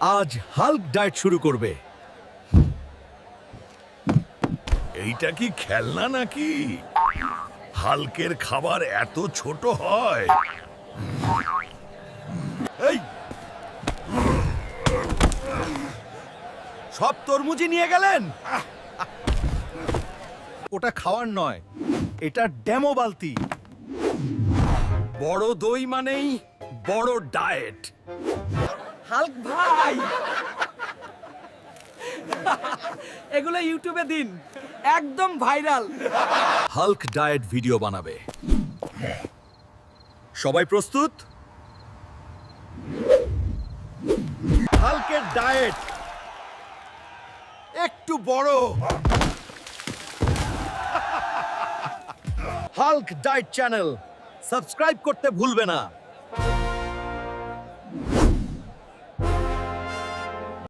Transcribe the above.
আজ Hulk diet শুরু করবে। এইটা কি খেলনা নাকি? হালকের খাবার এত ছোট হয়। এই! সব তরমুজই নিয়ে গেলেন? ওটা খাওয়ার নয়, এটা ডেমো বালতি। বড় দই মানেই বড় ডায়েট। হাল্ক ভাই। এগুলো ইউটিউবে দিন। একদম ভাইরাল। হাল্ক ডায়েট ভিডিও বানাবে। সবাই প্রস্তুত? হাল্কের ডায়েট। একটু বড়। Hulk diet channel. সাবস্ক্রাইব করতে ভুলবে না।